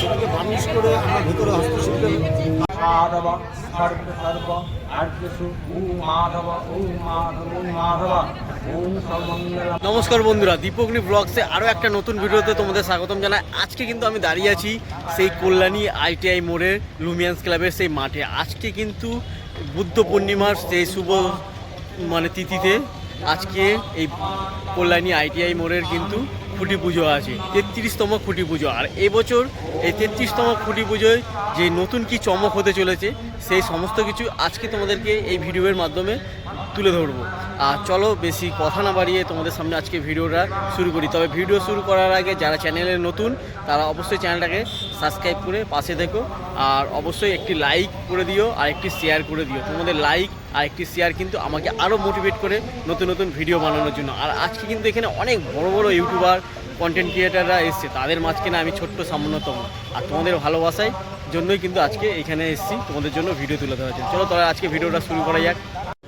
সেটাকে বার্নিশ করে আমরা ভিতরে হস্তশিল্পের মাধব সর্ব সর্ব আর্যসু ও মাধব ও মাধব ও মাধব নমস্কার বন্ধুরা দীপগ্নি ব্লগসে আরও একটা নতুন ভিডিওতে তোমাদের স্বাগতম জানাই। আজকে কিন্তু আমি দাঁড়িয়ে আছি সেই কল্যাণী আইটিআই মোড়ের লুমিয়ান্স ক্লাবের সেই মাঠে। আজকে কিন্তু বুদ্ধ পূর্ণিমার সেই শুভ মানে তিথিতে আজকে এই কল্যাণী আইটিআই মোড়ের কিন্তু খুঁটি পুজো আছে, তেত্রিশতম খুঁটি পুজো। আর এবছর এই তেত্রিশতম খুঁটি পুজোয় যে নতুন কি চমক হতে চলেছে, সেই সমস্ত কিছু আজকে তোমাদেরকে এই ভিডিওর মাধ্যমে তুলে ধরবো। আর চলো বেশি কথা না বাড়িয়ে তোমাদের সামনে আজকে ভিডিওটা শুরু করি। তবে ভিডিও শুরু করার আগে যারা চ্যানেলে নতুন, তারা অবশ্যই চ্যানেলটাকে সাবস্ক্রাইব করে পাশে দেখো। আর অবশ্যই একটি লাইক করে দিও আর একটি শেয়ার করে দিও। তোমাদের লাইক আর একটি শেয়ার কিন্তু আমাকে আরও মোটিভেট করে নতুন নতুন ভিডিও বানানোর জন্য। আর আজকে কিন্তু এখানে অনেক বড় বড় ইউটিউবার কন্টেন্ট ক্রিয়েটাররা এসছে। তাদের মাঝখানে আমি ছোট্ট সামান্যতম। আর তোমাদের ভালোবাসায় জন্যই কিন্তু আজকে এখানে এসেছি। তোমাদের জন্য ভিডিও তুলে ধরার জন্য। চলো তাহলে আজকে ভিডিওটা শুরু করা যাক।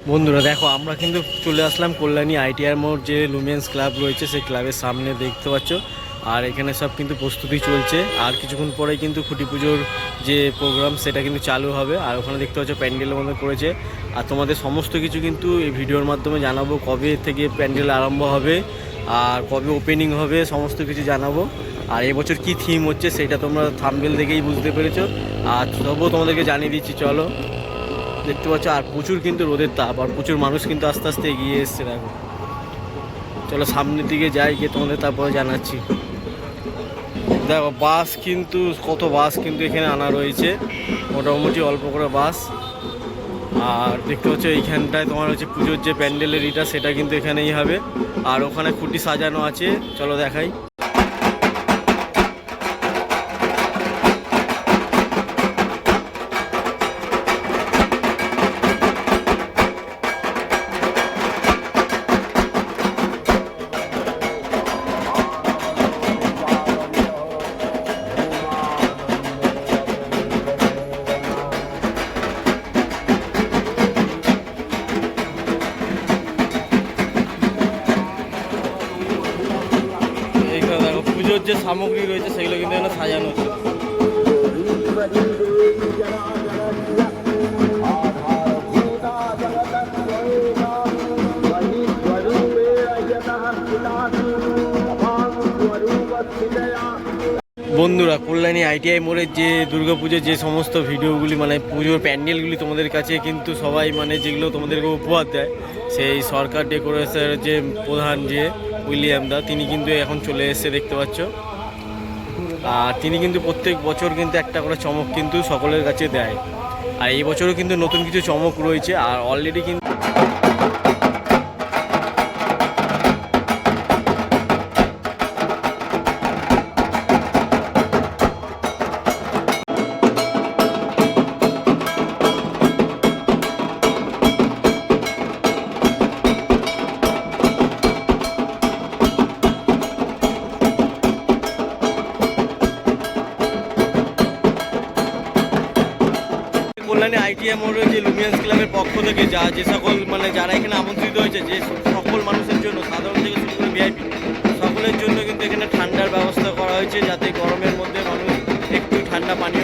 বন্ধুরা, দেখো, আমরা কিন্তু চলে আসলাম কল্যাণী আইটিআর মোড়, যে লুমিয়েন্স ক্লাব রয়েছে, সেই ক্লাবের সামনে দেখতে পাচ্ছ। আর এখানে সব কিন্তু প্রস্তুতি চলছে। আর কিছুক্ষণ পরেই কিন্তু খুঁটি পুজোর যে প্রোগ্রাম সেটা কিন্তু চালু হবে। আর ওখানে দেখতে পাচ্ছ প্যান্ডেলের মধ্যে করেছে। আর তোমাদের সমস্ত কিছু কিন্তু এই ভিডিওর মাধ্যমে জানাব, কবে থেকে প্যান্ডেল আরম্ভ হবে, আর কবে ওপেনিং হবে, সমস্ত কিছু জানাব। আর এবছর কি থিম হচ্ছে, সেটা তোমরা থাম্বেল দেখেই বুঝতে পেরেছ। আর তবুও তোমাদেরকে জানিয়ে দিচ্ছি, চলো। দেখতে পাচ্ছ, আর প্রচুর কিন্তু রোদের তাপ, আর প্রচুর মানুষ কিন্তু আস্তে আস্তে এগিয়ে এসছে, দেখো। চলো সামনের দিকে যাই, গিয়ে তোমাদের তারপরে জানাচ্ছি। দেখো, বাস কিন্তু, কত বাস কিন্তু এখানে আনা রয়েছে। মোটামুটি অল্প করে বাস। আর দেখতে পাচ্ছ, এইখানটায় তোমার হচ্ছে পুজোর যে প্যান্ডেলের ইটা, সেটা কিন্তু এখানেই হবে। আর ওখানে খুঁটি সাজানো আছে। চলো দেখাই। সামগ্রী রয়েছে, সেগুলো কিন্তু এখানে সাজানো হচ্ছে বন্ধুরা, কল্যাণী আইটিআই মোড়ের যে দুর্গাপুজোর যে সমস্ত ভিডিওগুলি মানে পুজোর প্যান্ডেলগুলি তোমাদের কাছে কিন্তু সবাই মানে যেগুলো তোমাদেরকে উপহার দেয়, সেই সরকার ডেকোরেশনের যে প্রধান যে উইলিয়াম দা, তিনি কিন্তু এখন চলে এসেছে দেখতে পাচ্ছ। আর তিনি কিন্তু প্রত্যেক বছর কিন্তু একটা করে চমক কিন্তু সকলের কাছে দেয়। আর এই বছরও কিন্তু নতুন কিছু চমক রয়েছে, আর অলরেডি কিন্তু আইটিআই মোড়ের যে লুমিয়ান্স ক্লাবের পক্ষ থেকে যা যে সকল মানে যারা এখানে আমন্ত্রিত হয়েছে, যে সকল মানুষের জন্য, সাধারণ থেকে শুরু করে ভিআইপি সকলের জন্য কিন্তু এখানে ঠান্ডার ব্যবস্থা করা হয়েছে যাতে গরমের মধ্যে মানুষ একটু ঠান্ডা পানীয়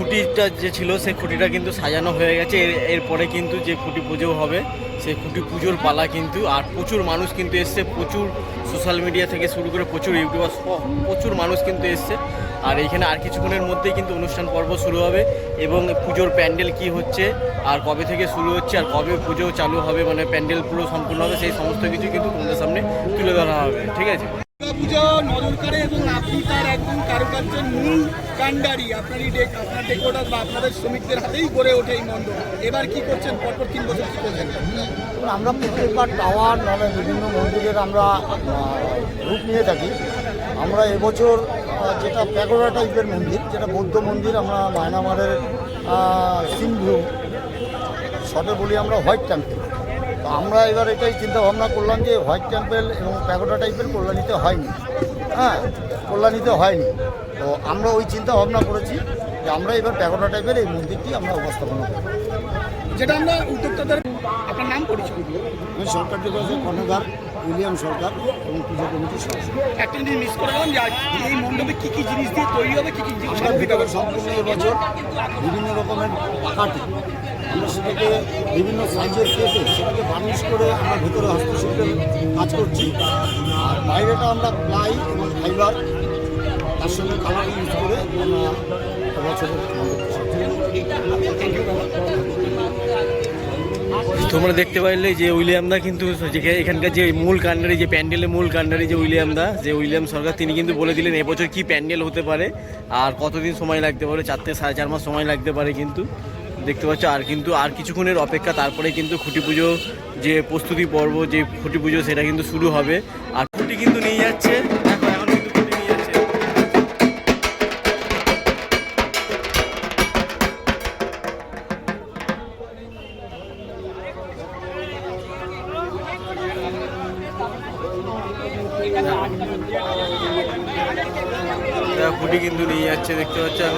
খুঁটিটা যে ছিল, সেই খুঁটিটা কিন্তু সাজানো হয়ে গেছে। এর, এরপরে কিন্তু যে খুঁটি পুজো হবে, সেই খুঁটি পুজোর পালা কিন্তু, আর প্রচুর মানুষ কিন্তু এসছে। প্রচুর সোশ্যাল মিডিয়া থেকে শুরু করে প্রচুর ইউটিউবার, প্রচুর মানুষ কিন্তু এসছে। আর এইখানে আর কিছুক্ষণের মধ্যেই কিন্তু অনুষ্ঠান পর্ব শুরু হবে এবং পুজোর প্যান্ডেল কি হচ্ছে, আর কবে থেকে শুরু হচ্ছে, আর কবে পুজো চালু হবে মানে প্যান্ডেল পুরো সম্পূর্ণ হবে, সেই সমস্ত কিছু কিন্তু তোমাদের সামনে তুলে ধরা হবে। ঠিক আছে? দুর্গাপুজো নজর কাড়ে এবং আপনি তার একদম কারুকার্যের মূল কাণ্ডারি। আপনারই ডেক আপনার ডেকোটার বা আপনাদের শ্রমিকদের হাতেই গড়ে ওঠে এই মণ্ডপ। এবার কি করছেন? পরপর তিন বছর কি করছেন? আমরা প্রত্যেকবার টাওয়ার নাহলে বিভিন্ন মন্দিরের আমরা রূপ নিয়ে থাকি। আমরা এবছর যেটা প্যাগোডা টাইপের মন্দির, যেটা বৌদ্ধ মন্দির, আমরা মায়ানামারের সিন্ধু শটে বলি আমরা হোয়াইট টেম্পল। আমরা এবার এটাই চিন্তা ভাবনা করলাম যে হোয়াইট টেম্পেল এবং প্যাগোটা টাইপের কল্যাণীতে হয়নি। হ্যাঁ কল্যাণীতে হয়নি। তো আমরা ওই চিন্তা ভাবনা করেছি যে আমরা এবার প্যাগোটা টাইপের এই মন্দিরটি আমরা উপস্থাপনা করব। যেটা আমরা উদ্যোক্তাদের আপনার নাম পরিচয়? আমি সরকার দিবসের কর্ণধার। উইলিয়াম সরকার এবং পুজো কমিটির সদস্য। একটা জিনিস মিস করে গেলাম যে এই মণ্ডপে কি কি জিনিস দিয়ে তৈরি হবে কি কি জিনিস আমরা ভিতরে সম্পূর্ণ এবছর বিভিন্ন রকমের কাঠি আমরা সেটাকে বিভিন্ন সাইজের কেটে সেটাকে বার্নিশ করে আমরা ভেতরে হস্তশিল্পের কাজ করছি। আর বাইরেটা আমরা প্লাই এবং ফাইবার তার সঙ্গে কালার ইউজ করে আমরা এবছরের মণ্ডপ তোমরা দেখতে পারলে যে উইলিয়াম দা কিন্তু এখানকার যে মূল কান্ডারি যে প্যান্ডেলের মূল কান্ডারি যে উইলিয়াম দা, যে উইলিয়াম সরকার, তিনি কিন্তু বলে দিলেন এবছর কি প্যান্ডেল হতে পারে আর কতদিন সময় লাগতে পারে চার থেকে সাড়ে চার মাস সময় লাগতে পারে কিন্তু। দেখতে পাচ্ছ, আর কিন্তু আর কিছুক্ষণের অপেক্ষা, তারপরে কিন্তু খুঁটি পুজো, যে প্রস্তুতি পর্ব, যে খুঁটি পুজো, সেটা কিন্তু শুরু হবে। আর খুঁটি কিন্তু নিয়ে যাচ্ছে। যাচ্ছে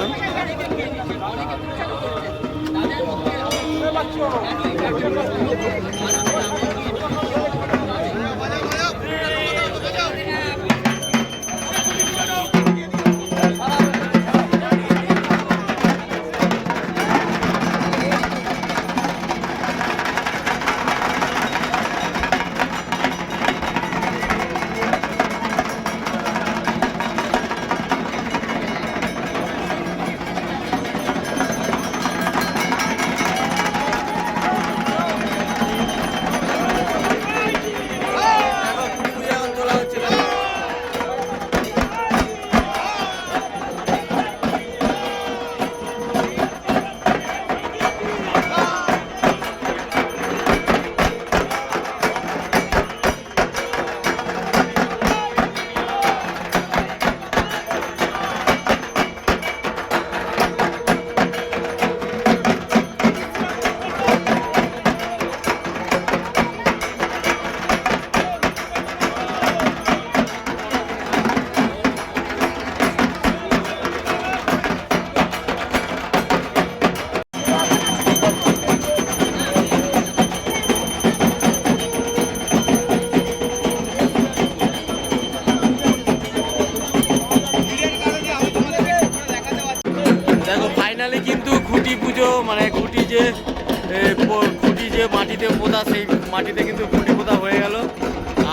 সেই মাটিতে কিন্তু খুঁটি পোতা হয়ে গেল।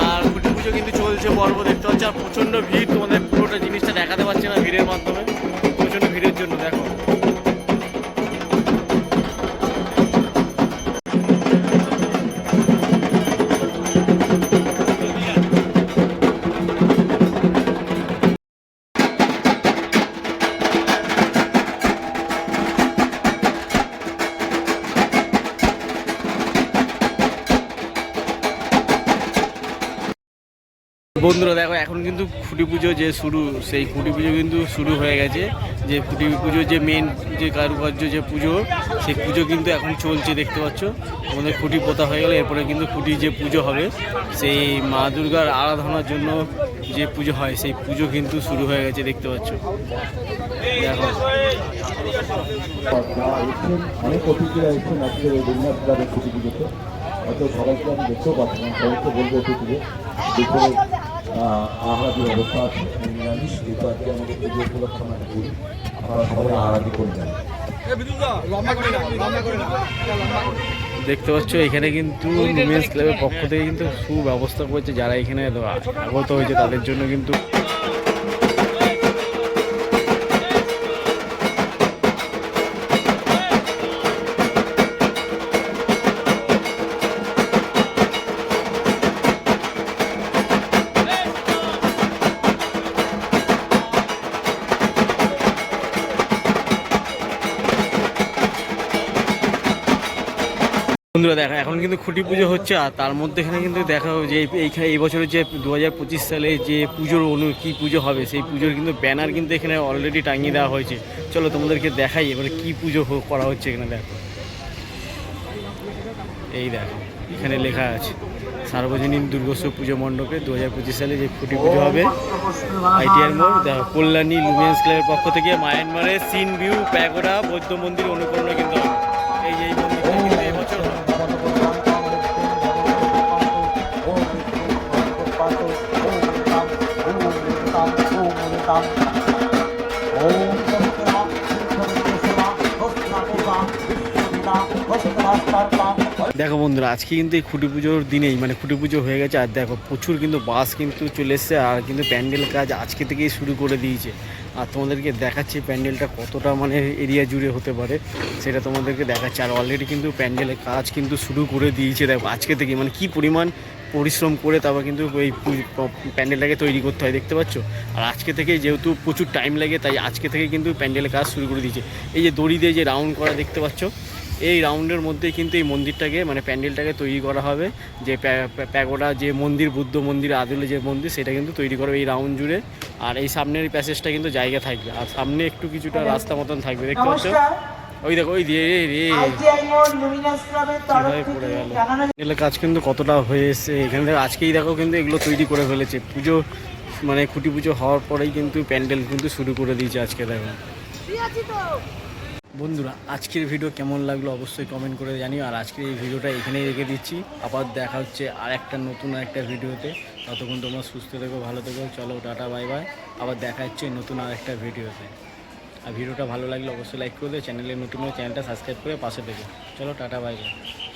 আর খুঁটি পুজো কিন্তু চলছে পর্ব দেখতে হচ্ছে আর প্রচণ্ড ভিড়। বন্ধুরা, দেখো, এখন কিন্তু খুঁটি পুজো যে শুরু, সেই খুঁটি পুজো কিন্তু শুরু হয়ে গেছে। যে খুঁটি পুজো যে মেন যে কারুকার্য যে পুজো, সেই পুজো কিন্তু এখন চলছে, দেখতে পাচ্ছ? আমাদের খুঁটি পোতা হয়ে গেলে এরপরে কিন্তু খুঁটি যে পুজো হবে, সেই মা দুর্গার আরাধনার জন্য যে পুজো হয়, সেই পুজো কিন্তু শুরু হয়ে গেছে, দেখতে পাচ্ছ? দেখো। সবাইকে আমি দেখতেও পাচ্ছি না, সবাইকে বলব অতিথিকে আহারাদি ব্যবস্থা আছে নিরামিষ যেহেতু আজকে আমাদের পুজো উপলক্ষে আমরা করি আপনারা সবাই আহারাদি করে যান। দেখতে পাচ্ছ এখানে কিন্তু উমেন্স ক্লাবের পক্ষ থেকে কিন্তু সুব্যবস্থা করেছে যারা এখানে আগত হয়েছে তাদের জন্য কিন্তু বন্ধুরা দেখো এখন কিন্তু খুঁটি পুজো হচ্ছে আর তার মধ্যে এখানে কিন্তু দেখা যে এই- এইখানে এই বছরের যে দু সালে যে পুজোর অনু কী পুজো হবে সেই পুজোর কিন্তু ব্যানার কিন্তু এখানে অলরেডি টাঙিয়ে দেওয়া হয়েছে। চলো তোমাদেরকে দেখাই এবারে কী পুজো করা হচ্ছে এখানে দেখো। এই দেখো এখানে লেখা আছে সার্বজনীন দুর্গোৎসব পুজো মণ্ডপে দু হাজার পঁচিশ সালে যে খুঁটি পুজো হবে আইটিআর মোড় দেখো কল্যাণী লুমিয়ান্স ক্লাবের পক্ষ থেকে মায়ানমারের সিন ভিউ প্যাগোডা বৌদ্ধ মন্দির অনুকরণে কিন্তু দেখো বন্ধুরা, আজকে কিন্তু এই খুঁটি পুজোর দিনেই মানে খুঁটি পুজো হয়ে গেছে, আর দেখো প্রচুর কিন্তু বাস কিন্তু চলে এসছে, আর কিন্তু প্যান্ডেল কাজ আজকে থেকেই শুরু করে দিয়েছে। আর তোমাদেরকে দেখাচ্ছি প্যান্ডেলটা কতটা মানে এরিয়া জুড়ে হতে পারে, সেটা তোমাদেরকে দেখাচ্ছে। আর অলরেডি কিন্তু প্যান্ডেলের কাজ কিন্তু শুরু করে দিয়েছে, দেখো আজকে থেকে মানে কি পরিমাণ পরিশ্রম করে তারপর কিন্তু প- প্যান্ডেলটাকে তৈরি করতে হয়, দেখতে পাচ্ছ? আর আজকে থেকে যেহেতু প্রচুর টাইম লাগে, তাই আজকে থেকে কিন্তু প্যান্ডেলের কাজ শুরু করে দিয়েছে। এই যে দড়ি দিয়ে যে রাউন্ড করা, দেখতে পাচ্ছ? এই রাউন্ডের মধ্যে কিন্তু এই মন্দিরটাকে মানে প্যান্ডেলটাকে তৈরি করা হবে। যে প্যা- প্যা- প্যাগোডা যে মন্দির বুদ্ধ মন্দির আদলে যে মন্দির সেটা কিন্তু তৈরি করবে এই রাউন্ড জুড়ে। আর এই সামনের প্যাসেজটা কিন্তু জায়গা থাকবে। আর সামনে একটু কিছুটা রাস্তা মতন থাকবে দেখতে পাচ্ছ? ওই দেখো ওই দিয়ে রে পড়ে গেল? এগুলো কাজ কিন্তু কতটা হয়ে এসছে? এখানে দেখো আজকেই দেখো কিন্তু এগুলো তৈরি করে ফেলেছে। পুজো মানে খুঁটি পুজো হওয়ার পরেই কিন্তু প্যান্ডেল কিন্তু শুরু করে দিয়েছে আজকে দেখো। বন্ধুরা, আজকের ভিডিও কেমন লাগল অবশ্যই কমেন্ট করে জানিও। আর আজকের এই ভিডিওটা এখানেই রেখে দিচ্ছি। আবার দেখা হচ্ছে আর একটা নতুন একটা ভিডিওতে ততক্ষণ তোমরা সুস্থ থেকো, ভালো থেকো। চলো, টাটা বাই বাই আবার দেখা হচ্ছে নতুন আর একটা ভিডিওতে আর ভিডিওটা ভালো লাগলে অবশ্যই লাইক করে দিও। চ্যানেলে নতুন চ্যানেলটা সাবস্ক্রাইব করে পাশে থেকো। চলো, টাটা বাই বাই